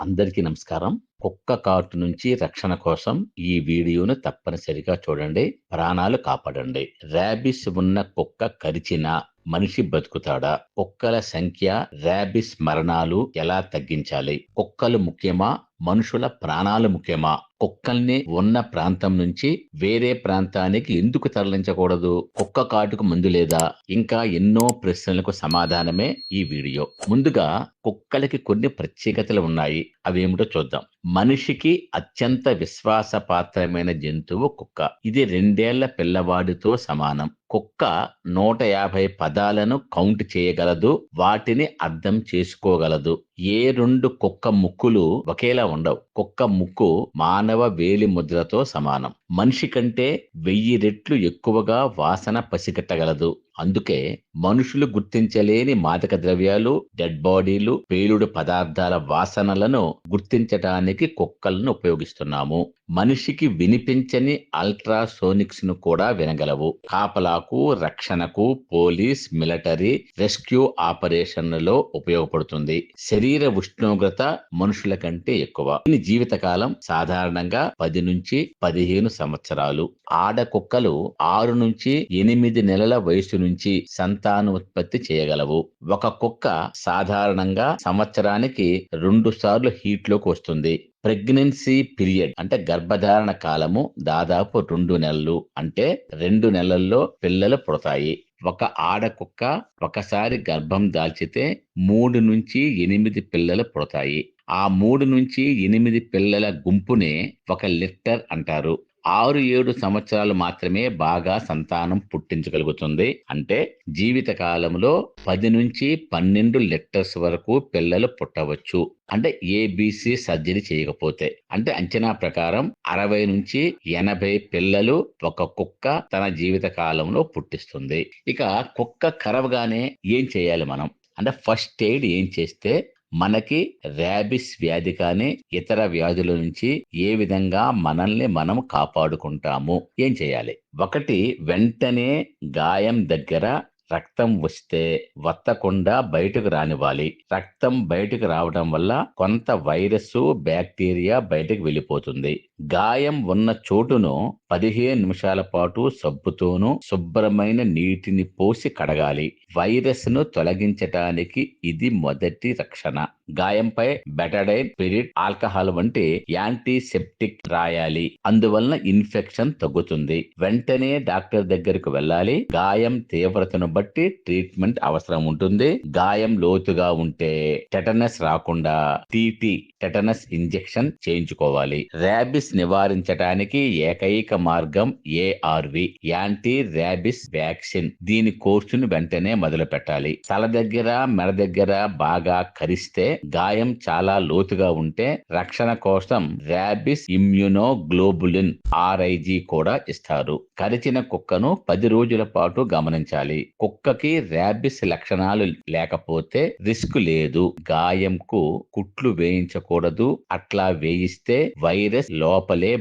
అందరికీ నమస్కారం. కుక్క కాటు నుంచి రక్షణ కోసం ఈ వీడియోను తప్పనిసరిగా చూడండి. ప్రాణాలు కాపాడండి. ర్యాబిస్ ఉన్న కుక్క కరిచిన మనిషి బతుకుతాడా కుక్కల సంఖ్య ర్యాబిస్ మరణాలు ఎలా తగ్గించాలి? కుక్కలు ముఖ్యమా? మనుషుల ప్రాణాలు ముఖ్యమా? కుక్కల్ని ఉన్న ప్రాంతం నుంచి వేరే ప్రాంతానికి ఎందుకు తరలించకూడదు? కుక్క కాటుకు ముందు లేదా? ఇంకా ఎన్నో ప్రశ్నలకు సమాధానమే ఈ వీడియో. ముందుగా కుక్కలకి కొన్ని ప్రత్యేకతలు ఉన్నాయి. అవేమిటో చూద్దాం. మనిషికి అత్యంత విశ్వాసపాత్రమైన జంతువు కుక్క. ఇది రెండేళ్ళ పిల్లవాడితో సమానం. కుక్క నూట యాభై పదాలను కౌంట్ చేయగలదు. వాటిని అర్థం చేసుకోగలదు. ఏ రెండు కుక్క ముక్కులు ఒకేలా ఉండవు. కుక్క ముక్కు మానవ వేలి ముద్రతో సమానం. మనిషి కంటే వెయ్యి రెట్లు ఎక్కువగా వాసన పసిగట్టగలదు. అందుకే మనుషులు గుర్తించలేని మాదక ద్రవ్యాలు డెడ్ బాడీలు పేలుడు పదార్థాల వాసనలను గుర్తించడానికి కుక్కలను ఉపయోగిస్తున్నాము. మనిషికి వినిపించని అల్ట్రాసోనిక్స్ను కూడా వినగలవు. కాపలాకు రక్షణకు పోలీస్ మిలిటరీ రెస్క్యూ ఆపరేషన్లలో ఉపయోగపడుతుంది. శరీర ఉష్ణోగ్రత మనుషుల కంటే ఎక్కువ. దీని జీవితకాలం సాధారణంగా పది నుంచి పదిహేను సంవత్సరాలు. ఆడ కుక్కలు ఆరు నుంచి ఎనిమిది నెలల వయసు నుంచి సంతానోత్పత్తి చేయగలవు. ఒక కుక్క సాధారణంగా సంవత్సరానికి రెండు సార్లు హీట్లోకి వస్తుంది. ప్రెగ్నెన్సీ పీరియడ్ అంటే గర్భధారణ కాలము దాదాపు రెండు నెలలు అంటే రెండు నెలల్లో పిల్లలు పుడతాయి. ఒక ఆడ కుక్క ఒకసారి గర్భం దాల్చితే మూడు నుంచి ఎనిమిది పిల్లలు పుడతాయి. ఆ మూడు నుంచి ఎనిమిది పిల్లల గుంపునే ఒక లిట్టర్ అంటారు. ఆరు ఏడు సంవత్సరాలు మాత్రమే బాగా సంతానం పుట్టించగలుగుతుంది. అంటే జీవిత కాలంలో పది నుంచి పన్నెండు లెటర్స్ వరకు పిల్లలు పుట్టవచ్చు. అంటే ఏబిసి సర్జరీ చేయకపోతే. అంటే అంచనా ప్రకారం అరవై నుంచి ఎనభై పిల్లలు ఒక కుక్క తన జీవిత కాలంలో పుట్టిస్తుంది. ఇక కుక్క కరవగానే ఏం చేయాలి మనం? అంటే ఫస్ట్ ఎయిడ్ ఏం చేస్తే మనకి ర్యాబిస్ వ్యాధి కానీ ఇతర వ్యాధుల నుంచి ఏ విధంగా మనల్ని మనం కాపాడుకుంటాము? ఏం చేయాలి? ఒకటి వెంటనే గాయం దగ్గర రక్తం వస్తే వత్తకుండా బయటకు రానివ్వాలి. రక్తం బయటకు రావడం వల్ల కొంత వైరస్ బ్యాక్టీరియా బయటకు వెళ్ళిపోతుంది. గాయం ఉన్న చోటును పదిహేను నిమిషాల పాటు సబ్బుతోనూ శుభ్రమైన నీటిని పోసి కడగాలి. వైరస్ను తొలగించటానికి ఇది మొదటి రక్షణ. గాయంపై బెటడైన్ పిరిడ్ ఆల్కహాల్ వంటి యాంటీసెప్టిక్ రాయాలి. అందువలన ఇన్ఫెక్షన్ తగ్గుతుంది. వెంటనే డాక్టర్ దగ్గరకు వెళ్ళాలి. గాయం తీవ్రతను బట్టి ట్రీట్మెంట్ అవసరం ఉంటుంది. గాయం లోతుగా ఉంటే టెటనస్ రాకుండా టీటీ టెటనస్ ఇంజెక్షన్ చేయించుకోవాలి. ర్యాబిస్ నివారించడానికి ఏకైక మార్గం ఏఆర్వి యాంటీ ర్యాబిస్ వ్యాక్సిన్. దీని కోర్సును వెంటనే మొదలు పెట్టాలి తల దగ్గర మెడ దగ్గర బాగా కరిస్తే గాయం చాలా లోతుగా ఉంటే రక్షణ కోసం ర్యాబిస్ ఇమ్యునోగ్లోబులిన్ ఆర్ఐజి కూడా ఇస్తారు. కరిచిన కుక్కను పది రోజుల పాటు గమనించాలి. కుక్కకి ర్యాబిస్ లక్షణాలు లేకపోతే రిస్క్ లేదు. గాయంకు కుట్లు వేయించకూడదు. అట్లా వేయిస్తే వైరస్లో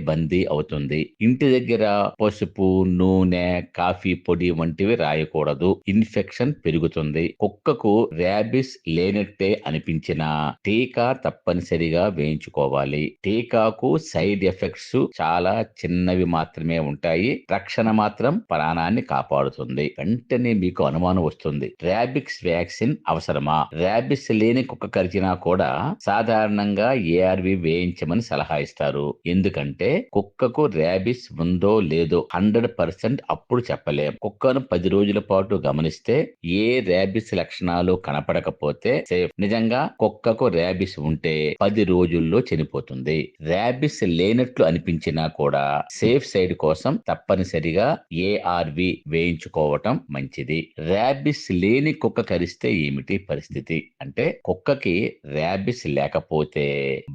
బందీ అవుతుంది. ఇంటి దగ్గర పసుపు నూనె కాఫీ పొడి వంటివి రాయకూడదు. ఇన్ఫెక్షన్ పెరుగుతుంది. కుక్కకు ర్యాబిస్ లేనట్టే అనిపించినా టీకా తప్పనిసరిగా వేయించుకోవాలి. టీకాకు సైడ్ ఎఫెక్ట్స్ చాలా చిన్నవి మాత్రమే ఉంటాయి. రక్షణ మాత్రం ప్రాణాన్ని కాపాడుతుంది. వెంటనే మీకు అనుమానం వస్తుంది. ర్యాబిక్స్ వ్యాక్సిన్ అవసరమా? ర్యాబిస్ లేని కుక్క కరిచినా కూడా సాధారణంగా ఏఆర్వి వేయించమని సలహా ఇస్తారు. ఎందుకు ఎందుకంటే కుక్కకు ర్యాబిస్ ఉందో లేదో హండ్రెడ్ పర్సెంట్ అప్పుడు చెప్పలేం. కుక్కను పది రోజుల పాటు గమనిస్తే ఏ ర్యాబిస్ లక్షణాలు కనపడకపోతే సేఫ్ నిజంగా కుక్కకు ర్యాబిస్ ఉంటే పది రోజుల్లో చనిపోతుంది. ర్యాబిస్ లేనట్లు అనిపించినా కూడా సేఫ్ సైడ్ కోసం తప్పనిసరిగా ఏఆర్వి వేయించుకోవటం మంచిది. ర్యాబిస్ లేని కుక్క కరిస్తే ఏమిటి పరిస్థితి? అంటే కుక్కకి ర్యాబిస్ లేకపోతే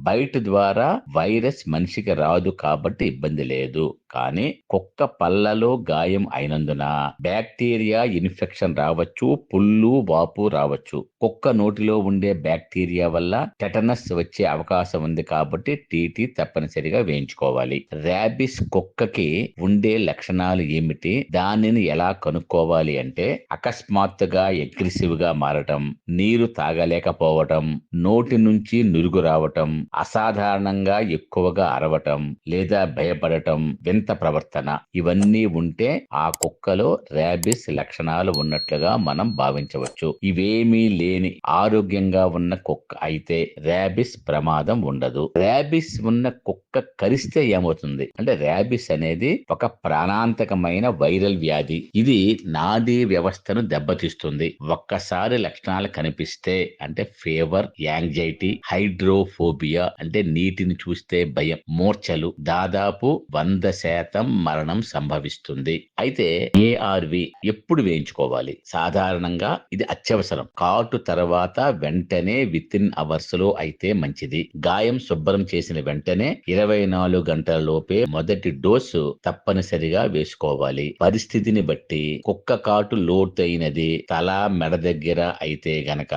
బయట ద్వారా వైరస్ మనిషికి రాదు కాబట్టి ఇబ్బంది లేదు. కానీ కుక్క పళ్ళలో గాయం అయినందున బ్యాక్టీరియా ఇన్ఫెక్షన్ రావచ్చు పుళ్ళు వాపు రావచ్చు. కుక్క నోటిలో ఉండే బ్యాక్టీరియా వల్ల టెటనస్ వచ్చే అవకాశం ఉంది కాబట్టి టీటీ తప్పనిసరిగా వేయించుకోవాలి. ర్యాబిస్ కుక్కకి ఉండే లక్షణాలు ఏమిటి? దానిని ఎలా కనుక్కోవాలి అంటే అకస్మాత్తుగా అగ్రెసివ్గా మారటం నీరు తాగలేకపోవటం నోటి నుంచి నురుగు రావటం అసాధారణంగా ఎక్కువగా అరవటం లేదా భయపడటం వింత ప్రవర్తన. ఇవన్నీ ఉంటే ఆ కుక్కలో ర్యాబిస్ లక్షణాలు ఉన్నట్లుగా మనం భావించవచ్చు. ఇవేమీ లేని ఆరోగ్యంగా ఉన్న కుక్క అయితే ర్యాబిస్ ప్రమాదం ఉండదు. ర్యాబిస్ ఉన్న కుక్క కరిస్తే ఏమవుతుంది? అంటే ర్యాబిస్ అనేది ఒక ప్రాణాంతకమైన వైరల్ వ్యాధి. ఇది నాడీ వ్యవస్థను దెబ్బతీస్తుంది. ఒక్కసారి లక్షణాలు కనిపిస్తే అంటే ఫీవర్ యాంగ్జైటీ హైడ్రోఫోబియా అంటే నీటిని చూస్తే భయం మూర్ఛలు. దాదాపు వంద శాతం మరణం సంభవిస్తుంది. అయితే ఏఆర్వి ఎప్పుడు వేయించుకోవాలి? సాధారణంగా ఇది అత్యవసరం. కాటు తర్వాత వెంటనే విత్ ఇన్ అవర్స్లో అయితే మంచిది. గాయం శుభ్రం చేసిన వెంటనే ఇరవై నాలుగు గంటల లోపే మొదటి డోసు తప్పనిసరిగా వేసుకోవాలి. పరిస్థితిని బట్టి కుక్క కాటు లోతైనది తల మెడ దగ్గర అయితే గనక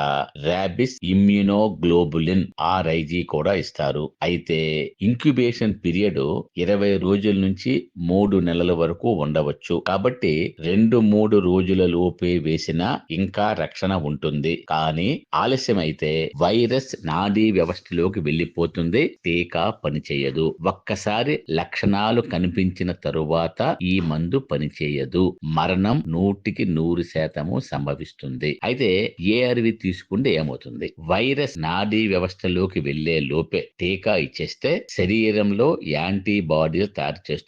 ర్యాబిస్ ఇమ్యూనోగ్లోబులిన్ ఆర్ఐజీ కూడా ఇస్తారు. అయితే ఇంక్యుబేషన్ పీరియడ్ ఇరవై రోజుల నుంచి మూడు నెలల వరకు ఉండవచ్చు. కాబట్టి రెండు మూడు రోజుల లోపే వేసినా ఇంకా రక్షణ ఉంటుంది. కానీ ఆలస్యం అయితే వైరస్ నాడీ వ్యవస్థలోకి వెళ్ళిపోతుంది టీకా పనిచేయదు. ఒక్కసారి లక్షణాలు కనిపించిన తరువాత ఈ మందు పనిచేయదు. మరణం నూటికి నూరు శాతము సంభవిస్తుంది. అయితే ఏఆర్వి తీసుకుంటే ఏమవుతుంది? వైరస్ నాడీ వ్యవస్థలోకి వెళ్ళే లోపే టీకా ఇచ్చేస్తే శరీరంలో యాంటీబాడీలు తయారు చేస్తుంది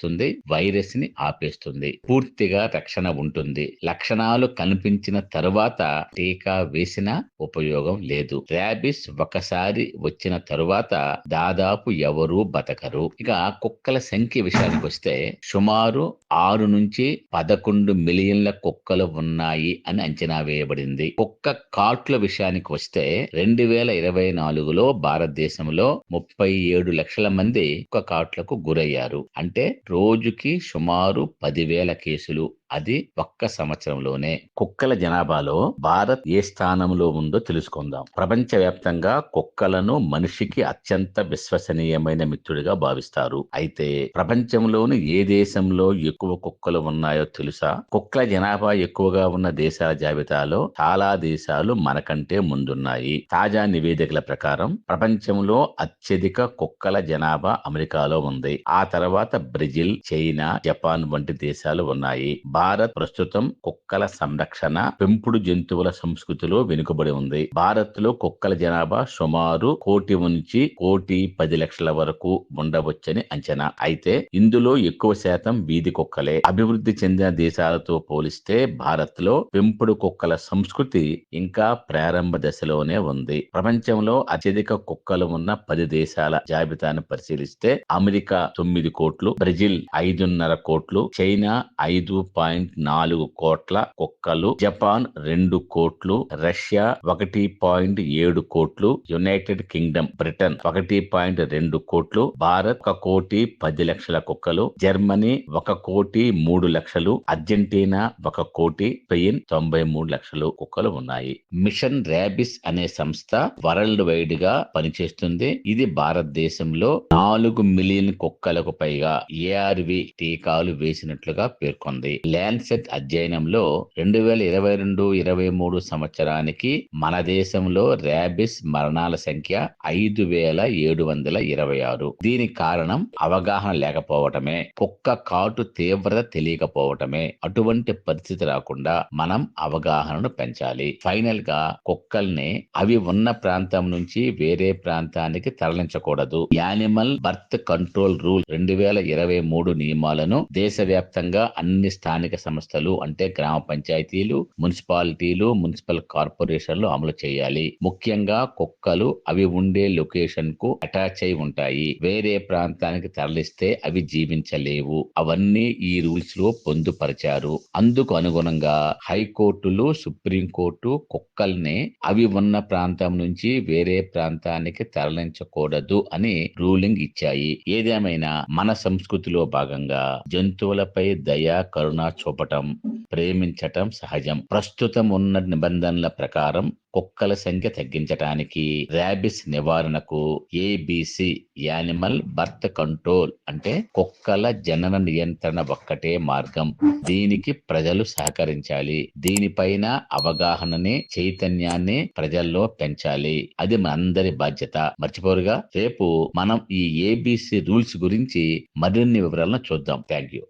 వైరస్ని ఆపేస్తుంది పూర్తిగా రక్షణ ఉంటుంది. లక్షణాలు కనిపించిన తరువాత టీకా వేసిన ఉపయోగం లేదు. ర్యాబిస్ ఒకసారి వచ్చిన తరువాత దాదాపు ఎవరూ బతకరు. ఇక కుక్కల సంఖ్య విషయానికి వస్తే సుమారు ఆరు నుంచి పదకొండు మిలియన్ల కుక్కలు ఉన్నాయి అని అంచనా వేయబడింది. కుక్క కాట్ల విషయానికి వస్తే రెండు వేల ఇరవై నాలుగులో భారతదేశంలో ముప్పై ఏడు లక్షల మంది కుక్క కాట్లకు గురయ్యారు. అంటే రోజుకి సుమారు పదివేల కేసులు. అది ఒక్క సంవత్సరంలోనే కుక్కల జనాభాలో భారత్ ఏ స్థానంలో ఉందో తెలుసుకుందాం. ప్రపంచవ్యాప్తంగా కుక్కలను మనిషికి అత్యంత విశ్వసనీయమైన మిత్రుడిగా భావిస్తారు. అయితే ప్రపంచంలోని ఏ దేశంలో ఎక్కువ కుక్కలు ఉన్నాయో తెలుసా? కుక్కల జనాభా ఎక్కువగా ఉన్న దేశాల జాబితాలో చాలా దేశాలు మనకంటే ముందున్నాయి. తాజా నివేదికల ప్రకారం ప్రపంచంలో అత్యధిక కుక్కల జనాభా అమెరికాలో ఉంది. ఆ తర్వాత బ్రెజిల్ చైనా జపాన్ వంటి దేశాలు ఉన్నాయి. భారత్ ప్రస్తుతం కుక్కల సంరక్షణ పెంపుడు జంతువుల సంస్కృతిలో వెనుకబడి ఉంది. భారత్లో కుక్కల జనాభా సుమారు కోటి నుంచి కోటి పది లక్షల వరకు ఉండవచ్చని అంచనా. అయితే ఇందులో ఎక్కువ శాతం వీధి కుక్కలే. అభివృద్ధి చెందిన దేశాలతో పోలిస్తే భారత్లో పెంపుడు కుక్కల సంస్కృతి ఇంకా ప్రారంభ దశలోనే ఉంది. ప్రపంచంలో అత్యధిక కుక్కలు ఉన్న పది దేశాల జాబితాను పరిశీలిస్తే అమెరికా తొమ్మిది కోట్లు బ్రెజిల్ ఐదున్నర కోట్లు చైనా ఐదు పాయింట్ పాయింట్ నాలుగు కోట్ల కుక్కలు జపాన్ రెండు కోట్లు రష్యా ఒకటి పాయింట్ ఏడు కోట్లు యునైటెడ్ కింగ్డమ్ బ్రిటన్ ఒకటి పాయింట్ రెండు కోట్లు భారత్ ఒక కోటి పది లక్షల కుక్కలు జర్మనీ ఒక కోటి మూడు లక్షలు అర్జెంటీనా ఒక కోటి స్పెయిన్ తొంభై మూడు లక్షలు కుక్కలు ఉన్నాయి. మిషన్ ర్యాబిస్ అనే సంస్థ వరల్డ్ వైడ్గా పనిచేస్తుంది. ఇది భారతదేశంలో నాలుగు మిలియన్ కుక్కలకు పైగా ఏఆర్వి టీకాలు వేసినట్లుగా పేర్కొంది. ల్యాన్సెట్ అధ్యయనంలో రెండు వేల ఇరవై రెండు ఇరవై మూడు సంవత్సరానికి మన దేశంలో ర్యాబిస్ మరణాల సంఖ్య ఐదు వేల ఏడు వందల ఇరవై ఆరు. దీనికి కారణం అవగాహన లేకపోవటమే కుక్క కాటు తీవ్రత తెలియకపోవటమే. అటువంటి పరిస్థితి రాకుండా మనం అవగాహనను పెంచాలి. ఫైనల్గా కుక్కల్ని అవి ఉన్న ప్రాంతం నుంచి వేరే ప్రాంతానికి తరలించకూడదు. యానిమల్ బర్త్ కంట్రోల్ రూల్ రెండు వేల ఇరవై మూడు నియమాలను దేశవ్యాప్తంగా అన్ని స్థానిక స్థానిక సంస్థలు అంటే గ్రామ పంచాయతీలు మున్సిపాలిటీలు మున్సిపల్ కార్పొరేషన్లు అమలు చేయాలి. ముఖ్యంగా కుక్కలు అవి ఉండే లొకేషన్కు అటాచ్ అయి ఉంటాయి. వేరే ప్రాంతానికి తరలిస్తే అవి జీవించలేవు. అవన్నీ ఈ రూల్స్లో పొందుపరిచారు. అందుకు అనుగుణంగా హైకోర్టులు సుప్రీంకోర్టు కుక్కల్ని అవి ఉన్న ప్రాంతం నుంచి వేరే ప్రాంతానికి తరలించకూడదు అని రూలింగ్ ఇచ్చాయి. ఏదేమైనా మన సంస్కృతిలో భాగంగా జంతువులపై దయ కరుణ చూపటం ప్రేమించటం సహజం. ప్రస్తుతం ఉన్న నిబంధనల ప్రకారం కుక్కల సంఖ్య తగ్గించటానికి ర్యాబిస్ నివారణకు ఏబిసి యానిమల్ బర్త్ కంట్రోల్ అంటే కుక్కల జనన నియంత్రణ ఒక్కటే మార్గం. దీనికి ప్రజలు సహకరించాలి. దీనిపైన అవగాహనని చైతన్యాన్ని ప్రజల్లో పెంచాలి. అది మనందరి బాధ్యత. మర్చిపోరుగా రేపు మనం ఈ ఏబిసి రూల్స్ గురించి మరిన్ని వివరాలను చూద్దాం. Thank you